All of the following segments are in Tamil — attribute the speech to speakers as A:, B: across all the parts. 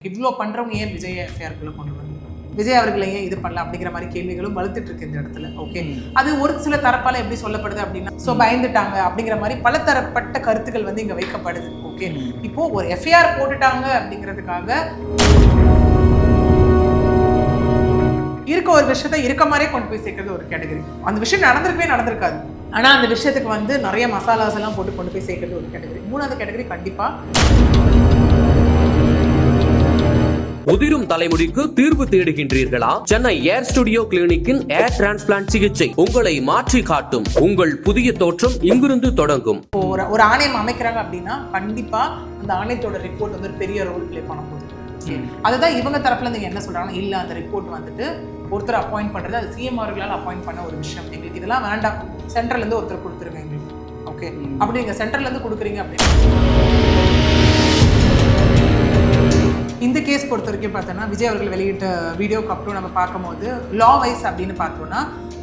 A: இவ்வளோ பண்றவங்க ஏன் விஜய் எஃப்ஐஆருக்குள்ள கொண்டு வரல விஜய் அவர்களை ஏன் இது பண்ணல அப்படிங்கிற மாதிரி கேள்விகளும் வலுத்துட்டு இருக்கு இந்த இடத்துல ஓகே அது ஒரு சில தரப்பால எப்படி சொல்லப்படுது அப்படின்னா ஸோ பயந்துட்டாங்க அப்படிங்கிற மாதிரி பல தரப்பட்ட கருத்துக்கள் வந்து இங்க வைக்கப்படுது ஓகே இப்போ ஒரு எஃப்ஐஆர் போட்டுட்டாங்க அப்படிங்கிறதுக்காக இருக்க ஒரு விஷயத்த இருக்க மாதிரியே கொண்டு போய் சேர்க்கறது ஒரு கேட்டகரி அந்த விஷயம் நடந்திருக்கவே நடந்திருக்காது. ஆனா அந்த விஷயத்துக்கு வந்து நிறைய மசாலாஸ் எல்லாம் போட்டு கொண்டு போய் சேர்க்கறது ஒரு கேட்டகரி மூணாவது கேட்டகரி கண்டிப்பா
B: முதிரும் தலைமுடிக்கு தீர்வு தேடுகின்றீர்களா? சென்னை ஏர் ஸ்டுடியோ கிளினிக்கின் ஏர் டிரான்ஸ்பிளான்ட் சிகிச்சை உங்களை மாற்றி காட்டும். உங்கள் புதிய தோற்றம் இங்கிருந்து தொடங்கும்.
A: ஒரு ஒரு ஆணையம் அமைக்கிறாங்க அப்படின்னா கண்டிப்பா அந்த ஆணையத்தோட ரிப்போர்ட் வந்து ஒரு பெரிய ரோல் ப்ளே பண்ண போகுது. அதுதான் இவங்க தரப்புல இருந்து என்ன சொல்றாங்கன்னா இல்ல அந்த ரிப்போர்ட் வந்துட்டு ஒருத்தர் அப்பாயிண்ட் பண்றது அது சிஎம் அவர்களால் அப்பாயிண்ட் பண்ண ஒரு விஷயம். எங்களுக்கு இதெல்லாம் வேண்டாம். சென்ட்ரல்ல இருந்து ஒருத்தர் கொடுத்துருங்க எங்களுக்கு. ஓகே அப்படி நீங்க சென்ட்ரல்ல இருந்து கொடுக்குறீங்க அப்படின்னா இந்த கேஸ் பொறுத்த வரைக்கும் பார்த்தோன்னா விஜய் அவர்கள் வெளியிட்ட வீடியோக்கு அப்புறம் நம்ம பார்க்கும்போது லா வைஸ் அப்படின்னு பார்த்தோன்னா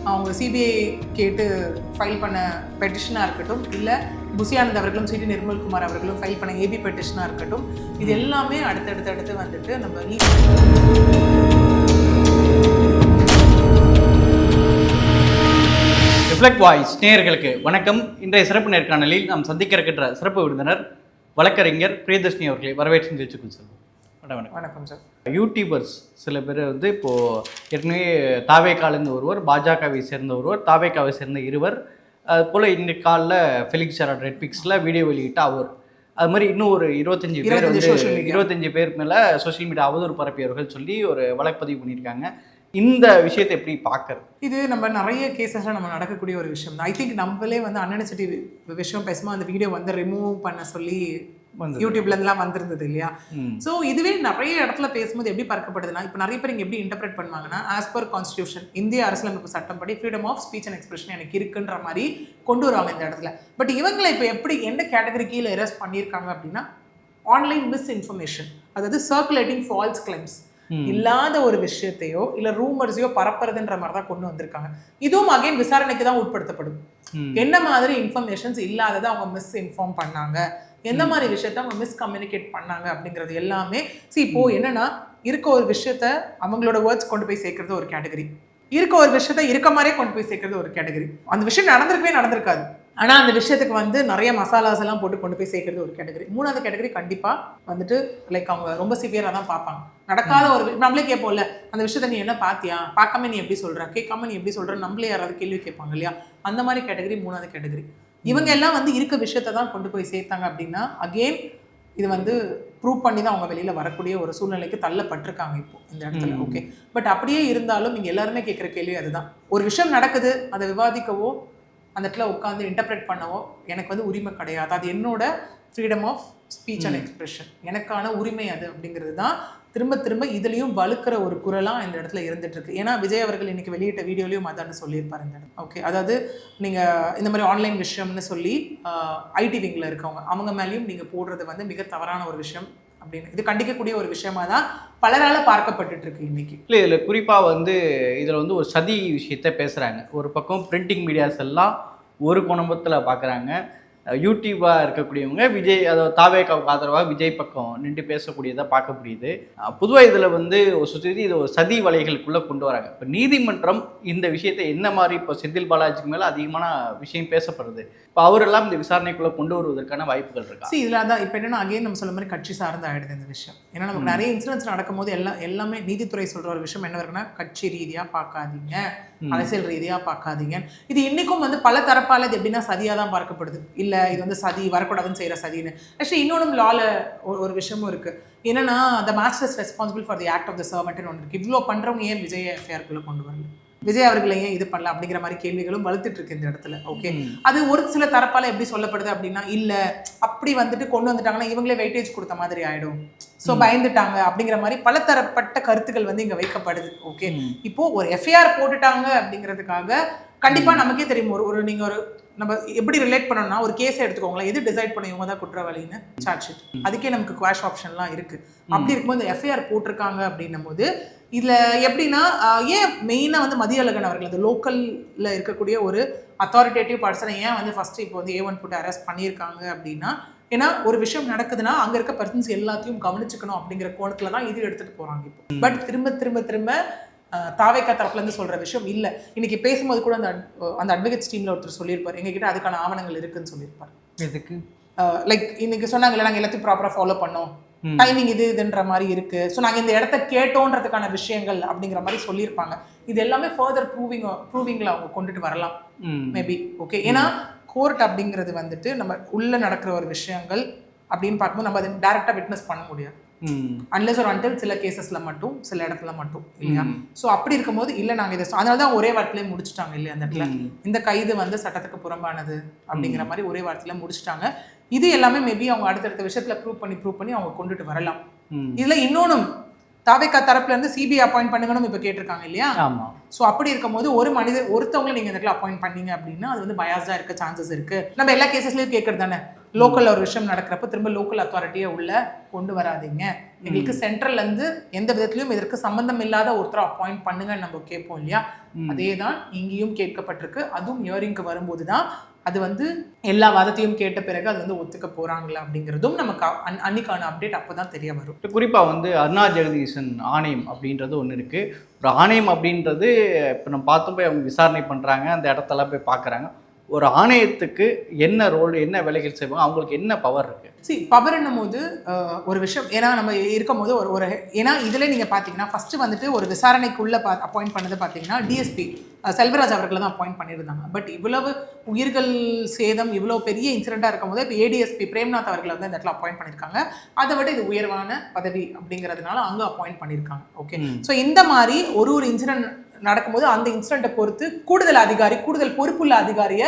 A: அவங்க சிபிஐ கேட்டு ஃபைல் பண்ண பெட்டிஷனாக இருக்கட்டும் இல்லை புசியானந்த் அவர்களும் சிடி நிர்மல்குமார் அவர்களும் ஃபைல் பண்ண ஏபி பெட்டிஷனாக இருக்கட்டும் இது எல்லாமே அடுத்தடுத்து அடுத்து வந்துட்டு நம்ம
C: ரிஃப்ளெக்ட் வாய்ஸ் நேயர்களுக்கு வணக்கம். இன்றைய சிறப்பு நேர்காணலில் நாம் சந்திக்க இருக்கின்ற சிறப்பு விருந்தினர் வழக்கறிஞர் பிரியதர்ஷினி அவர்களை வரவேற்று நிகழ்ச்சிக்குள் செல்வோம். வணக்கம். வணக்கம்
A: சார்
C: யூடியூபர்ஸ் சில பேர் வந்து இப்போது ஏற்கனவே தாவேக்காலேருந்து ஒருவர் பாஜகவை சேர்ந்த ஒருவர் தாவேக்காவை சேர்ந்த இருவர் அது போல் இன்னைக்கு காலைல ஃபெலிக்ஸ் ஷெராட் ரெட்பிக்ஸில் வீடியோ வெளியிட்ட அவர். அது மாதிரி இன்னும் ஒரு இருபத்தஞ்சு பேர்
A: 25
C: வந்து
A: social media.
C: இருபத்தஞ்சு பேர் மேலே சோஷியல் மீடியா அவதூறு பரப்பியவர்கள் சொல்லி ஒரு வழக்குப்பதிவு பண்ணியிருக்காங்க. இந்த விஷயத்தை எப்படி பார்க்கறது?
A: இது நம்ம நிறைய கேசஸ்ல நம்ம நடக்கக்கூடிய ஒரு விஷயம் தான். ஐ திங்க் நம்மளே வந்து அன்னெசிட்டி விஷயம் பேசும்போது அந்த வீடியோ வந்து ரிமூவ் பண்ண சொல்லி
C: வந்தது.
A: யூடியூப்ல இருந்துலாம் வந்திருந்தது இல்லையா. ஸோ இதுவே நிறைய இடத்துல பேசும்போது எப்படி பார்க்கப்படுதுன்னா இப்போ நிறைய பேர் இங்க எப்படி இன்டர்பிரேட் பண்ணுவாங்கன்னா ஆஸ் பர் கான்ஸ்டியூஷன் இந்திய அரசியலமைப்பு சட்டப்படி freedom of speech and expression எனக்கு இருக்குன்ற மாதிரி கொண்டு வருவாங்க இந்த இடத்துல பட் இவங்களை இப்போ எப்படி எந்த கேட்டகரி கீழே எரஸ்ட் பண்ணியிருக்காங்க அப்படின்னா ஆன்லைன் மிஸ் இன்ஃபர்மேஷன் அதாவது சர்க்குலேட்டிங் ஃபால்ஸ் கிளைம்ஸ் இல்லாத ஒரு விஷயத்தையோ இல்ல ரூமர்ஸையோ பரப்புறதுன்ற மாதிரி தான் கொண்டு வந்திருக்காங்க. இதுவும் அகைன் விசாரணைக்கு தான் உட்படுத்தப்படும். என்ன மாதிரி இன்ஃபர்மேஷன்ஸ் இல்லாததை அவங்க மிஸ் இன்ஃபார்ம் பண்ணாங்க? எந்த மாதிரி விஷயத்த அவங்க மிஸ் கம்யூனிகேட் பண்ணாங்க அப்படிங்கிறது எல்லாமே see இப்போ என்னன்னா இருக்க ஒரு விஷயத்த அவங்களோட வேர்ட்ஸ் கொண்டு போய் சேர்க்கறது ஒரு கேட்டகரி இருக்க ஒரு விஷயத்த இருக்க மாதிரியே கொண்டு போய் சேர்க்கறது ஒரு கேட்டகரி அந்த விஷயம் நடந்திருக்கவே நடந்திருக்காது. ஆனா அந்த விஷயத்துக்கு வந்து நிறைய மசாலாஸ் எல்லாம் போட்டு கொண்டு போய் சேர்க்கறது ஒரு கேட்டகரி மூணாவது கேட்டகரி கண்டிப்பா வந்துட்டு லைக் அவங்க ரொம்ப சிவியரா தான் பார்ப்பாங்க. நடக்காத ஒரு நம்மளே கேட்போம்ல அந்த விஷயத்த நீ என்ன பாத்தியா பார்க்காம நீ எப்படி சொல்ற? கேட்காம நீ எப்படி சொல்ற நம்மளே யாராவது கேள்வி கேட்பாங்க இல்லையா? அந்த மாதிரி கேட்டகரி மூணாவது கேட்டகரி இவங்க எல்லாம் வந்து இருக்க விஷயத்தை தான் கொண்டு போய் சேர்த்தாங்க அப்படின்னா அகெயின் இது வந்து ப்ரூவ் பண்ணி தான் அவங்க வெளியில வரக்கூடிய ஒரு சூழ்நிலைக்கு தள்ளப்பட்டிருக்காங்க இப்போ இந்த இடத்துல. ஓகே பட் அப்படியே இருந்தாலும் நீங்க எல்லாருமே கேட்குற கேள்வி அதுதான். ஒரு விஷயம் நடக்குது அதை விவாதிக்கவோ அந்த இடத்துல உட்காந்து இன்டர்பிரேட் பண்ணவோ எனக்கு வந்து உரிமை கிடையாது. அது என்னோட freedom of speech and expression எனக்கான உரிமை அது அப்படிங்கிறது தான். திரும்ப திரும்ப இதுலயும் வலுக்கிற ஒரு குரலா இந்த இடத்துல இருந்துட்டு இருக்கு ஏன்னா விஜய் அவர்கள் இன்னைக்கு வெளியிட்ட வீடியோலயும் அதான் சொல்லியிருப்பாரு இந்த இடம். ஓகே அதாவது நீங்க இந்த மாதிரி ஆன்லைன் விஷயம்னு சொல்லி ஐடி விங்ல இருக்கவங்க அவங்க மேலேயும் நீங்க போடுறது வந்து மிக தவறான ஒரு விஷயம். அப்படின்னு. இது கண்டிக்கக்கூடிய ஒரு விஷயமா தான் பலரால் பார்க்கப்பட்டுட்டு இருக்கு இன்னைக்கு.
C: இல்லை இதில் குறிப்பாக வந்து இதில் வந்து ஒரு சதி விஷயத்த பேசுகிறாங்க ஒரு பக்கம் பிரிண்டிங் மீடியாஸ் எல்லாம் ஒரு குடும்பத்தில் பார்க்குறாங்க யூடியூபாக இருக்கக்கூடியவங்க விஜய் அதாவது தாவேக்காவுக்கு ஆதரவாக விஜய் பக்கம் நின்று பேசக்கூடியதை பார்க்க முடியுது. பொதுவாக இதில் வந்து ஒரு சுற்றி இது ஒரு சதி வலைகளுக்குள்ளே கொண்டு வராங்க. இப்போ நீதிமன்றம் இந்த விஷயத்தை என்ன மாதிரி இப்போ செந்தில் பாலாஜிக்கு மேலே அதிகமான விஷயம் பேசப்படுது? இப்போ அவரெல்லாம் இந்த விசாரணைக்குள்ளே கொண்டு வருவதற்கான வாய்ப்புகள் இருக்கா?
A: See இதுல அதான் இப்போ என்னன்னா அகைன் நம்ம சொல்ல மாதிரி கட்சி சார்ந்து ஆயிடுது இந்த விஷயம். ஏன்னா நமக்கு நிறைய இன்சிடென்ட்ஸ் நடக்கும்போது எல்லாம் எல்லாமே நீதித்துறை சொல்ற ஒரு விஷயம் என்ன இருக்குன்னா கட்சி ரீதியா பார்க்காதீங்க. அரசியல் ரீதியா பார்க்காதீங்க இது இன்னைக்கும் வந்து பல தரப்பால இது எப்படின்னா சதியா தான் பார்க்கப்படுது. இல்ல இது வந்து சதி வரக்கூடாதுன்னு செய்யற சதின்னு. ஆக்சுவலி இன்னொன்று லால ஒரு விஷயமும் இருக்கு. என்னன்னா the masters responsible for the act of the சர்வெண்ட்னு ஒன்று இருக்கு. இவ்வளோ பண்றவங்க ஏன் விஜய் எஃப்ஐஆருக்குள்ள கொண்டு வரல? விஜய் அவர்களை ஏன் இது பண்ணல? அப்படிங்கிற மாதிரி கேள்விகளும் வலுத்துட்டு இருக்கு இந்த இடத்துல. ஓகே. அது ஒரு சில தரப்பால எப்படி சொல்லப்படுது அப்படின்னா இல்ல அப்படி வந்துட்டு கொண்டு வந்துட்டாங்கன்னா இவங்களே வெயிட்டேஜ் கொடுத்த மாதிரி ஆயிடும். சோ பயந்துட்டாங்க அப்படிங்கிற மாதிரி பல தரப்பட்ட கருத்துக்கள் வந்து இங்க வைக்கப்படுது. ஓகே. இப்போ ஒரு எஃப்ஐஆர் போட்டுட்டாங்க அப்படிங்கிறதுக்காக கண்டிப்பா நமக்கே தெரியும். ஒரு ஒரு நீங்க ஒரு நம்ம எப்படி ரிலேட் பண்ணணும்னா ஒரு கேஸ் எடுத்துக்கோங்களேன். எது டிசைட் பண்ண இவங்க தான் குற்றவாளின்னு சார்ஜ் ஷீட் அதுக்கே நமக்கு குவாஷ் ஆப்ஷன்லாம் இருக்கு. அப்படி இருக்கும்போது எஃப்ஐஆர் போட்டிருக்காங்க அப்படின்னும் போது இதுல எப்படின்னா ஏன் மெயினா வந்து மதியழகன் அவர்கள் அந்த லோக்கல்ல இருக்கக்கூடிய ஒரு அத்தாரிட்டேட்டிவ் பர்சனை ஏன் வந்து ஃபர்ஸ்ட் இப்போ வந்து ஏ ஒன் போட்டு அரெஸ்ட் பண்ணியிருக்காங்க அப்படின்னா ஏன்னா ஒரு விஷயம் நடக்குதுன்னா அங்க இருக்க பர்சன்ஸ் எல்லாத்தையும் கவனிச்சுக்கணும் அப்படிங்கிற கோணத்துல தான் இது எடுத்துட்டு போறாங்க இப்போ. பட் திரும்ப திரும்ப திரும்ப தாவேக்கா தரப்புல இருந்து சொல்ற விஷயம் இல்ல. இன்னைக்கு பேசும்போது கூட அந்த அந்த அட்வொகேட்ஸ் டீம்ல ஒருத்தர் சொல்லியிருப்பார். எங்ககிட்ட அதுக்கான ஆவணங்கள் இருக்குன்னு சொல்லியிருப்பார்.
C: எதுக்கு?
A: லைக் இன்னைக்கு சொன்னாங்கல்ல நாங்க எல்லாத்தையும் ப்ராப்பரா ஃபாலோ பண்ணோம். டைமிங் இது இதுன்ற மாதிரி இருக்கு. ஸோ நாங்க இந்த இடத்த கேட்டோன்றதுக்கான விஷயங்கள் அப்படிங்கிற மாதிரி சொல்லியிருப்பாங்க. இது எல்லாமே ஃபர்தர் ப்ரூவிங் ப்ரூவிங்ல அவங்க கொண்டுட்டு வரலாம். மேபி ஓகே ஏன்னா கோர்ட் அப்படிங்கிறது வந்துட்டு நம்ம உள்ள நடக்கிற ஒரு விஷயங்கள் அப்படின்னு பார்க்கும்போது நம்ம அதை டேரக்டா விட்னஸ் பண்ண முடியாது. அன்லெஸ் ஒரு அன்டில் சில கேசஸ்ல மட்டும் சில இடத்துல மட்டும் இல்லையா. ஸோ அப்படி இருக்கும்போது இல்ல நாங்க இதை அதனால தான் ஒரே வாரத்திலே முடிச்சிட்டாங்க இல்லையா அந்த இடத்துல. இந்த கைது வந்து சட்டத்துக்கு புறம்பானது அப்படிங்கிற மாதிரி ஒரே வாரத்தில் முடிச்சிட்டாங்க. இது எல்லாமே மேபி அவங்க அடுத்தடுத்த விஷயத்துல ப்ரூவ் பண்ணி ப்ரூவ் பண்ணி அவங்க கொண்டுட்டு வரலாம். இதுல இன்னொன்னும் தாவேக்கா தரப்புல இருந்து சிபிஐ அப்பாயிண்ட் பண்ணுங்கன்னு இப்ப கேட்டிருக்காங்க இல்லையா?
C: ஆமா.
A: ஸோ அப்படி இருக்கும்போது ஒரு மனிதர் ஒருத்தவங்களை நீங்க இந்த இடத்துல அப்பாயிண்ட் பண்ணீங்க அப்படின்னா அது வந்து பயாஸா இருக்க சான்சஸ் இருக்கு. நம்ம எல்லா கேசஸ்லயும் கேட்கறது தானே? லோக்கல்ல ஒரு விஷயம் நடக்கிறப்ப திரும்ப லோக்கல் அத்தாரிட்டியை உள்ள கொண்டு வராதீங்க. எங்களுக்கு சென்ட்ரல்ல இருந்து எந்த விதத்திலயும் இதற்கு சம்பந்தம் இல்லாத ஒருத்தரை அப்பாயிண்ட் பண்ணுங்கன்னு நம்ம கேட்போம் இல்லையா. அதே தான் இங்கேயும் கேட்கப்பட்டிருக்கு. அதுவும் இயரிங்க்கு வரும்போது தான் அது வந்து எல்லா வாதத்தையும் கேட்ட பிறகு அது வந்து ஒத்துக்க போறாங்களா அப்படிங்கிறதும் நமக்கு அன்- அன்னைக்கான அப்டேட் அப்பதான் தெரிய வரும்.
C: குறிப்பாக வந்து அருணா ஜெகதீசன் ஆணையம் அப்படின்றது ஒன்று இருக்குது ஒரு ஆணையம் அப்படின்றது இப்போ நம்ம பார்த்தும் போய் அவங்க விசாரணை பண்ணுறாங்க அந்த இடத்தெல்லாம் போய் பார்க்குறாங்க ஒரு ஆணையத்துக்கு என்ன ரோல் என்ன வேலைகள் செய்வாங்க அவங்களுக்கு என்ன பவர் இருக்குது
A: சி பவர் போது ஒரு விஷயம் ஏன்னா நம்ம இருக்கும் போது ஒரு ஒரு ஏன்னா இதுல நீங்க பாத்தீங்கன்னா ஃபர்ஸ்ட் வந்துட்டு ஒரு விசாரணைக்குள்ள பா அப்பாயிண்ட் பண்ணது பாத்தீங்கன்னா டிஎஸ்பி செல்வராஜ் அவர்களை தான் அப்பாயிண்ட் பண்ணியிருந்தாங்க. பட் இவ்வளவு உயிர்கள் சேதம் இவ்வளவு பெரிய இன்சிடென்ட்டாக இருக்கும் போது இப்போ ஏடிஎஸ்பி பிரேம்நாத் அவர்களை வந்து இந்த இடத்துல அப்பாயிண்ட் பண்ணியிருக்காங்க. அதை விட இது உயர்வான பதவி அப்படிங்கிறதுனால அங்க அப்பாயிண்ட் பண்ணியிருக்காங்க. ஓகே. ஸோ இந்த மாதிரி ஒரு ஒரு இன்சிடென்ட் நடக்கும்போது அந்த இன்சிடென்ட்டை பொறுத்து கூடுதல் அதிகாரி கூடுதல் பொறுப்புள்ள அதிகாரியை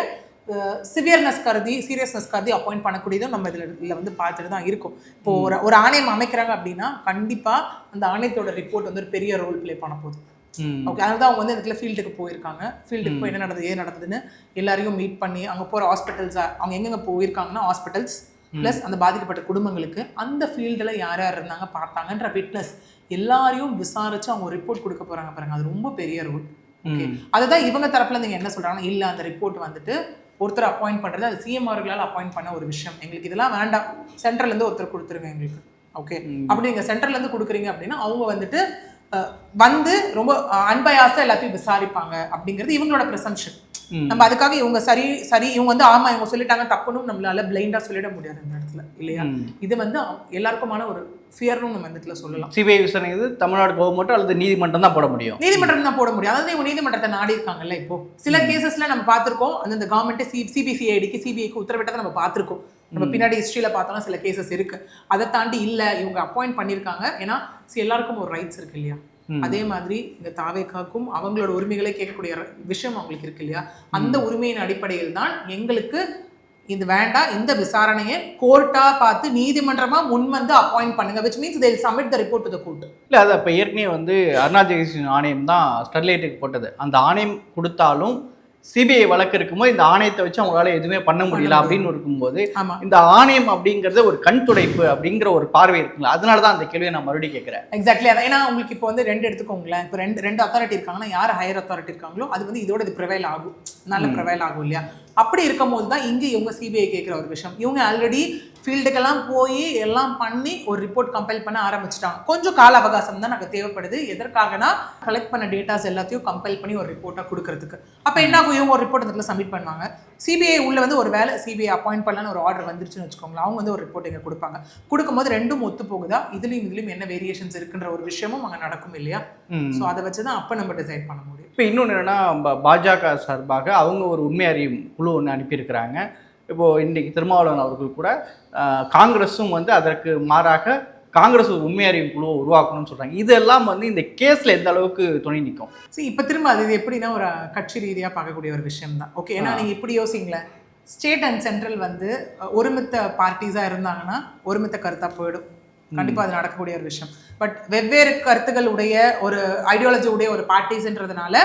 A: சிவியர்னஸ் கருதி சீரியஸ்னஸ் கருதி அப்பாயிண்ட் பண்ணக்கூடியதும் நம்ம இதில் இதில் வந்து பார்த்துட்டு தான் இருக்கும். இப்போ ஒரு ஒரு ஆணையம் அமைக்கிறாங்க அப்படின்னா கண்டிப்பாக அந்த ஆணையத்தோட ரிப்போர்ட் வந்து ஒரு பெரிய ரோல் ப்ளே பண்ண போகுது. ஓகே அதனால தான் அவங்க வந்து இடத்துல ஃபீல்டுக்கு போயிருக்காங்க. ஃபீல்டுக்கு போய் என்ன நடந்தது ஏது நடந்ததுன்னு எல்லாரையும் மீட் பண்ணி அங்கே போகிற ஹாஸ்பிட்டல்ஸ் அவங்க எங்கெங்க போயிருக்காங்கன்னா ஹாஸ்பிட்டல்ஸ் ப்ளஸ் அந்த பாதிக்கப்பட்ட குடும்பங்களுக்கு அந்த ஃபீல்டில் யார் யார் இருந்தாங்க பார்த்தாங்கன்ற விட்னஸ் எல்லாரையும் விசாரிச்சு அவங்க ரிப்போர்ட் கொடுக்க போறாங்க பாருங்க. அது ரொம்ப பெரிய ரோல் ஓகே அதுதான் இவங்க தரப்புல நீங்க என்ன சொல்றாங்கன்னா இல்ல அந்த ரிப்போர்ட் வந்துட்டு ஒருத்தர் அப்பாயிண்ட் பண்றது அது சிஎம் அவர்களால் அப்பாயிண்ட் பண்ண ஒரு விஷயம். எங்களுக்கு இதெல்லாம் வேண்டாம். சென்ட்ரல்ல இருந்து ஒருத்தர் கொடுத்துருங்க எங்களுக்கு. ஓகே அப்படி நீங்க சென்ட்ரல்ல இருந்து கொடுக்குறீங்க அப்படின்னா அவங்க வந்துட்டு வந்து ரொம்ப அன்பயாசா எல்லாத்தையும் விசாரிப்பாங்க அப்படிங்கிறது இவங்களோட ப்ரெசம்ஷன் நம்ம அதுக்காக இவங்க சரி சரி இவங்க வந்து ஆமா இவங்க சொல்லிட்டாங்க தப்புன்னு நம்மளால பிளைண்டா சொல்லிட முடியாது இந்த இடத்துல இல்லையா? இது வந்து எல்லாருக்குமான ஒரு ஃபியர்னும் நம்ம இந்த இடத்துல சொல்லலாம்.
C: சிபிஐ விசாரணை இது தமிழ்நாடு கவர்மெண்ட் அல்லது நீதிமன்றம் தான் போட முடியும்?
A: நீதிமன்றம் தான் போட முடியும். அதாவது இவங்க நீதிமன்றத்தை நாடி இருக்காங்கல்ல இப்போ. சில கேசஸ்ல நம்ம பார்த்திருக்கோம். அந்தந்த கவர்மெண்ட் சிபிசிஐடிக்கு சிபிஐக்கு உத்தரவிட்டதை நம்ம பார்த்திருக்கோம். நம்ம பின்னாடி ஹிஸ்ட்ரியில பார்த்தோம்னா சில கேசஸ் இருக்கு. அதை தாண்டி இல்ல இவங்க அப்பாயிண்ட் பண்ணியிருக்காங்க. ஏன்னா எல்லாருக்கும் ஒரு ரைட்ஸ் இருக்கு இல்லையா. அதே மாதிரி இந்த தாவேக்காக்கும் அவங்களோட உரிமைகளை கேட்கக்கூடிய விஷயம் அவங்களுக்கு இருக்கு இல்லையா? அந்த உரிமையின் அடிப்படையில் தான் எங்களுக்கு இது வேண்டாம். இந்த விசாரணையை கோர்ட்டா பார்த்து நீதிமன்றமா முன் வந்து அப்பாயிண்ட் பண்ணுங்க. Which means will submit the report to the court.
C: இல்லை அது அப்போ ஏற்கனவே வந்து அருணா ஆணையம் தான் ஸ்டெர்லைட்டுக்கு போட்டது. அந்த ஆணையம் கொடுத்தாலும் சிபிஐ வழக்கு இருக்கும்போது இந்த ஆணையத்தை வச்சு அவங்களால எதுவுமே பண்ண முடியல அப்படின்னு இருக்கும்போது இந்த ஆணையம் அப்படிங்கிறது ஒரு கண் துடைப்பு அப்படிங்கிற ஒரு பார்வை இருக்குங்களா? அதனால தான் அந்த கேள்வியை நான் மறுபடியும் கேட்குறேன்.
A: எக்ஸாக்ட்லி அதான் ஏன்னா உங்களுக்கு இப்போ வந்து ரெண்டு எடுத்துக்கோங்களேன். இப்போ ரெண்டு ரெண்டு அத்தாரிட்டி இருக்காங்கன்னா யார் ஹையர் அத்தாரிட்டி இருக்காங்களோ அது வந்து இதோட இது ப்ரிவைல் ஆகும். நல்ல ப்ரிவைல் ஆகும் இல்லையா? அப்படி இருக்கும் போது தான் இங்கே இவங்க சிபிஐ கேட்குற ஒரு விஷயம். இவங்க ஆல்ரெடி ஃபீல்டுக்கெல்லாம் போய் எல்லாம் பண்ணி ஒரு ரிப்போர்ட் கம்பைல் பண்ண ஆரம்பிச்சிட்டாங்க. கொஞ்சம் கால அவகாசம் தான் நமக்கு தேவைப்படுது. எதற்காகனா கலெக்ட் பண்ண டேட்டாஸ் எல்லாத்தையும் கம்பைல் பண்ணி ஒரு ரிப்போர்ட்டாக கொடுக்கறதுக்கு. அப்போ என்ன ஆகும் இவங்க ஒரு ரிப்போர்ட் இடத்துல சப்மிட் பண்ணுவாங்க. சிபிஐ உள்ள வந்து ஒரு வேலை சிபிஐ அப்பாயிண்ட் பண்ணலான்னு ஒரு ஆர்டர் வந்துருச்சுன்னு வச்சுக்கோங்களேன். அவங்க வந்து ஒரு ரிப்போர்ட் இங்கே கொடுப்பாங்க. கொடுக்கும்போது ரெண்டும் ஒத்து போகுதா? இதுலையும் இதுலையும் என்ன வேரியேஷன்ஸ் இருக்குன்ற ஒரு விஷயமும் அங்கே நடக்கும் இல்லையா? ஸோ அதை வச்சு தான் அப்போ நம்ம டிசைட் பண்ண முடியும்.
C: இப்போ இன்னொன்று என்னென்னா பாஜக சார்பாக அவங்க ஒரு உண்மை அறியும் குழு ஒன்று அனுப்பியிருக்கிறாங்க. இப்போது இன்றைக்கு திருமாவளவன் அவர்கள் கூட காங்கிரஸும் வந்து அதற்கு மாறாக காங்கிரஸ் ஒரு உண்மை அறியும் குழுவை உருவாக்கணும்னு சொல்கிறாங்க இதெல்லாம் வந்து இந்த கேஸில் எந்த அளவுக்கு துணை நிற்கும்?
A: சரி இப்போ திரும்ப அது இது எப்படின்னா ஒரு கட்சி ரீதியாக பார்க்கக்கூடிய ஒரு விஷயம் தான் ஓகே ஏன்னா நீங்கள் இப்படி யோசிங்களேன் ஸ்டேட் அண்ட் சென்ட்ரல் வந்து ஒருமித்த பார்ட்டிஸாக இருந்தாங்கன்னா ஒருமித்த கருத்தாக போயிடும். கண்டிப்பாக அது நடக்கக்கூடிய ஒரு விஷயம். பட் வெவ்வேறு கருத்துக்கள் உடைய ஒரு ஐடியாலஜி உடைய ஒரு பார்ட்டிஸ்ன்றதுனால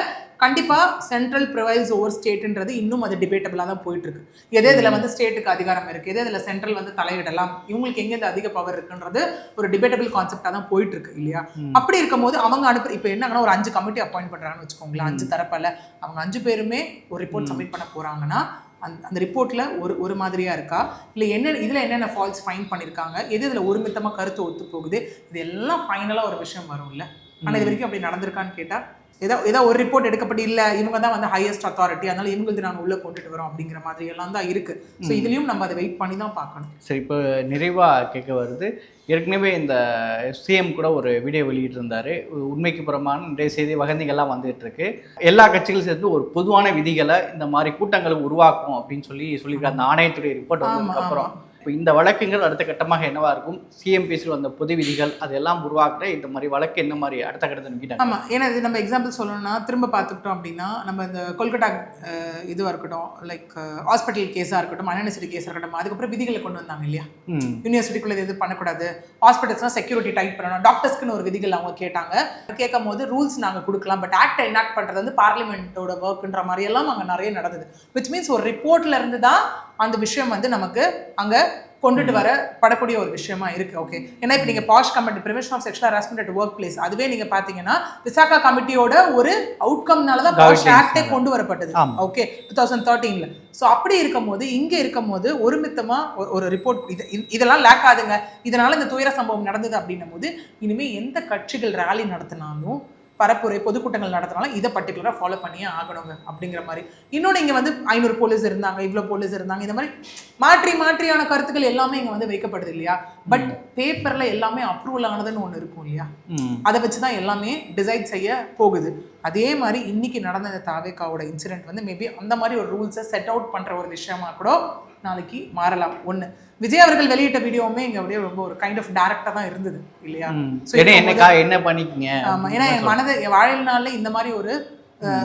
A: கண்டிப்பாக சென்ட்ரல் ப்ரிவைல்ஸ் ஓவர் ஸ்டேட்ன்றது இன்னும் அது டிபேட்டபிளாக தான் போயிட்டு இருக்கு எது இதில் வந்து ஸ்டேட்டுக்கு அதிகாரம் இருக்கு? எது இதில் சென்ட்ரல் வந்து தலையிடலாம்? இவங்களுக்கு எங்கே இந்த அதிக பவர் இருக்குன்றது ஒரு டிபேட்டபிள் கான்செப்டாக தான் போயிட்டு இருக்கு இல்லையா அப்படி இருக்கும்போது அவங்க அனுப்பு இப்போ என்னங்கன்னா ஒரு அஞ்சு கமிட்டி அப்பாயிண்ட் பண்றாங்கன்னு வச்சுக்கோங்களேன் அஞ்சு தரப்பால. அவங்க அஞ்சு பேருமே ஒரு ரிப்போர்ட் சப்மிட் பண்ண போறாங்கன்னா அந்த அந்த ரிப்போர்ட்டில் ஒரு ஒரு மாதிரியாக இருக்கா? இல்லை என்ன இதில் என்னென்ன ஃபால்ஸ் ஃபைன் பண்ணியிருக்காங்க எது இதில் ஒருமித்தமாக கருத்து ஒத்து போகுது இது எல்லாம் ஃபைனலாக ஒரு விஷயம் வரும்ல. ஆனால் இது வரைக்கும் அப்படி நடந்திருக்கான்னு கேட்டால் ஏதோ ஏதோ ஒரு ரிப்போர்ட் எடுக்கப்பட்டு இல்லை இவங்க தான் வந்து ஹையஸ்ட் அத்தாரிட்டி அதனால இவங்களுக்கு நாங்கள் உள்ளே கொண்டுட்டு வரோம் அப்படிங்கிற மாதிரி எல்லாம் தான் இருக்குது ஸோ இதுலேயும் நம்ம அதை வெயிட் பண்ணி தான் பார்க்கணும்.
C: சரி இப்போ நிறைவாக கேட்க வருது. ஏற்கனவே இந்த சிஎம் கூட ஒரு வீடியோ வெளியிட்டிருந்தாரு. உண்மைக்கு புறமான நிறைய செய்தி வதந்திகள்லாம் வந்துட்டு இருக்கு எல்லா கட்சிகளும் சேர்ந்து ஒரு பொதுவான விதிகளை இந்த மாதிரி கூட்டங்களை உருவாக்கும் அப்படின்னு சொல்லி சொல்லியிருக்காங்க அந்த ஆணையத்துடைய ரிப்போர்ட்
A: ஆமா,
C: வந்ததுக்கு அப்புறம்.
A: ஆமா.
C: இப்போ இந்த வழக்குகள் அடுத்த கட்டமாக என்னவா இருக்கும்? சிஎம்பிசியில் வந்த பொது விதிகள் அதெல்லாம் உருவாக்குற இந்த மாதிரி வழக்கு என்ன மாதிரி அடுத்த கட்டத்தை நோக்கிட்டாங்க?
A: ஆமா ஏன்னா இது நம்ம எக்ஸாம்பிள் சொல்லணும்னா திரும்ப பார்த்துக்கிட்டோம் அப்படின்னா நம்ம இந்த கொல்கட்டா அஹ், இதுவா இருக்கட்டும் லைக் ஹாஸ்பிட்டல் கேஸாக இருக்கட்டும் அன்யூனிவர்சிட்டி கேஸாக இருக்கட்டும் அதுக்கப்புறம் விதிகளை கொண்டு வந்தாங்க இல்லையா? யூனிவர்சிட்டிக்குள்ள இது பண்ணக்கூடாது. ஹாஸ்பிட்டல்ஸ்லாம் செக்யூரிட்டி டைட் பண்ணணும். டாக்டர்ஸ்க்குன்னு ஒரு விதிகள் அவங்க கேட்டாங்க. கேட்கும் போது ரூல்ஸ் நாங்கள் கொடுக்கலாம். பட் ஆக்ட் எனாக்ட் பண்ணுறது வந்து பார்லிமெண்ட்டோட ஒர்க்குன்ற மாதிரி எல்லாம் அங்கே நிறைய நடந்தது. விச் மீன்ஸ் ஒரு ரிப்போர்ட்ல இருந்து தான் அந்த விஷயம் வந்து நமக்கு அங்கே கொண்டுட்டு வர படக்கூடிய ஒரு விஷயமா இருக்கு ஓகே ஏன்னா இப்போ நீங்கள் POSH committee prevention of sexual harassment at workplace அதுவே நீங்கள் பார்த்தீங்கன்னா விசாகா கமிட்டியோட ஒரு அவுட்கம்னால தான் பாஷ் ஆக்டே கொண்டு வரப்பட்டது. ஓகே டூ தௌசண்ட் தேர்ட்டீனில் ஸோ அப்படி இருக்கும் போது இங்கே இருக்கும் போது ஒருமித்தமா ஒரு- ஒரு ரிப்போர்ட் இது இது- இதெல்லாம் லேக் ஆகுதுங்க. இதனால இந்த துயர சம்பவம் நடந்தது அப்படின்னும் போது இனிமே எந்த கட்சிகள் ரேலி நடத்தினாலும் பரப்புரை பொதுக்கூட்டங்கள் நடத்தினாலும் இதை பர்டிகுலராக ஃபாலோ பண்ணியே ஆகணுங்க அப்படிங்கிற மாதிரி. இன்னொன்று இங்கே வந்து ஐநூறு போலீஸ் இருந்தாங்க இவ்வளோ போலீஸ் இருந்தாங்க இந்த மாதிரி மாற்றி மாற்றியான கருத்துக்கள் எல்லாமே இங்கே வந்து வைக்கப்படுது இல்லையா? பட் பேப்பரில் எல்லாமே அப்ரூவல் ஆனதுன்னு ஒன்று இருக்கும் இல்லையா? அதை வச்சு தான் எல்லாமே டிசைட் செய்ய போகுது. அதே மாதிரி இன்னைக்கு நடந்த இந்த தாவேக்காவோட இன்சிடென்ட் வந்து மேபி அந்த மாதிரி ஒரு ரூல்ஸை செட் அவுட் பண்ற ஒரு விஷயமா கூட நாளைக்கு மாறலாம். ஒண்ணு விஜய் அவர்கள் வெளியிட்ட வீடியோவுமே இங்க அப்படியே ரொம்ப ஒரு கைண்ட் ஆஃப் டேரக்டா தான் இருந்தது இல்லையா?
C: என்ன
A: இப்போ
C: என்னக்கா என்ன பண்ணிக்கங்க?
A: ஆமா ஏன்னா என் மனது என் வாழ்நாள்ல இந்த மாதிரி ஒரு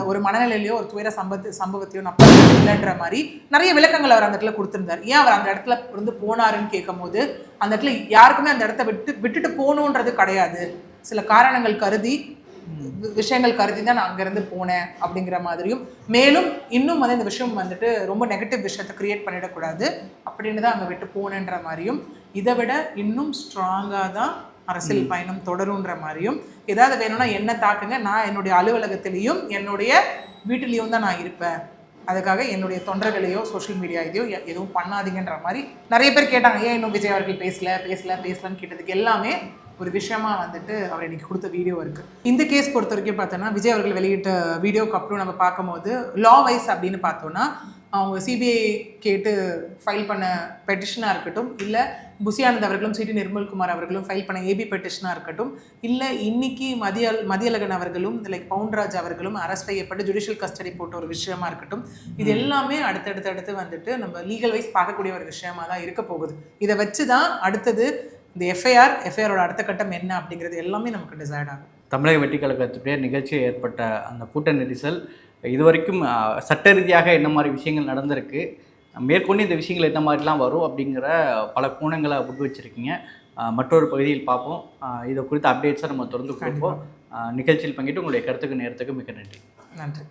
A: ஒரு மனநிலையிலயோ ஒரு துயர சம்பத்து சம்பவத்தையோ நான் இல்லைன்ற மாதிரி நிறைய விளக்கங்கள் அவர் அந்த இடத்துல கொடுத்திருந்தார். ஏன் அவர் அந்த இடத்துல இருந்து போனாருன்னு கேட்கும்போது அந்த இடத்துல யாருக்குமே அந்த இடத்த விட்டு விட்டுட்டு போகணுன்றது கிடையாது. சில காரணங்கள் கருதி விஷயங்கள் கருதி தான் நான் அங்கேருந்து போனேன் அப்படிங்கிற மாதிரியும். மேலும் இன்னும் வந்து இந்த விஷயம் வந்துட்டு ரொம்ப நெகட்டிவ் விஷயத்தை கிரியேட் பண்ணிடக்கூடாது. அப்படின்னு தான் அங்கே விட்டு போனேன்ற மாதிரியும். இதை விட இன்னும் ஸ்ட்ராங்காக தான் அரசியல் பயணம் தொடருன்ற மாதிரியும். ஏதாவது வேணும்னா என்ன தாக்குங்க. நான் என்னுடைய அலுவலகத்திலையும் என்னுடைய வீட்டிலையும் தான் நான் இருப்பேன். அதுக்காக என்னுடைய தொண்டர்களையோ சோஷியல் மீடியா இதையோ எதுவும் பண்ணாதீங்கன்ற மாதிரி நிறைய பேர் கேட்டாங்க. ஏன் இன்னும் விஜய் அவர்கள் பேசல பேசல பேசலன்னு கேட்டதுக்கு எல்லாமே ஒரு விஷயமா வந்துட்டு அவர் இன்னைக்கு கொடுத்த வீடியோ இருக்கு. இந்த கேஸ் பொறுத்த வரைக்கும் பார்த்தோன்னா விஜய் அவர்கள் வெளியிட்ட வீடியோக்கு அப்புறம் நம்ம பார்க்கும்போது லா வைஸ் அப்படின்னு பார்த்தோன்னா அவங்க சிபிஐ கேட்டு ஃபைல் பண்ண பெட்டிஷனாக இருக்கட்டும் இல்லை புசியானந்த் அவர்களும் சிடி நிர்மல்குமார் அவர்களும் ஃபைல் பண்ண ஏபி பெட்டிஷனாக இருக்கட்டும் இல்லை இன்னைக்கு மதிய மதியழகன் அவர்களும் லைக் பவுன்ராஜ் அவர்களும் அரெஸ்ட் செய்யப்பட்டு ஜுடிஷியல் கஸ்டடி போட்ட ஒரு விஷயமா இருக்கட்டும் இது எல்லாமே அடுத்தடுத்து அடுத்து வந்துட்டு நம்ம லீகல் வைஸ் பார்க்கக்கூடிய ஒரு விஷயமா தான் இருக்க போகுது. இதை வச்சு தான் அடுத்தது இந்த எஃப்ஐஆர் எஃப்ஐஆரோட அடுத்த கட்டம் என்ன அப்படிங்கிறது எல்லாமே நமக்கு டிசைட் ஆகும்.
C: தமிழக வெற்றி கழகத்துடைய நிகழ்ச்சியில் ஏற்பட்ட அந்த கூட்ட நெரிசல் இதுவரைக்கும் சட்ட ரீதியாக என்ன மாதிரி விஷயங்கள் நடந்திருக்கு மேற்கொண்டு இந்த விஷயங்கள் என்ன மாதிரிலாம் வரும் அப்படிங்கிற பல கோணங்களை முன் வச்சிருக்கீங்க மற்றொரு பகுதியில் பார்ப்போம். இதை குறித்த அப்டேட்ஸை நம்ம தொடர்ந்து கொடுப்போம். நிகழ்ச்சியில் பங்கிட்டு உங்களுடைய கருத்துக்கு நேரத்துக்கு மிக்க நன்றி.
A: நன்றி.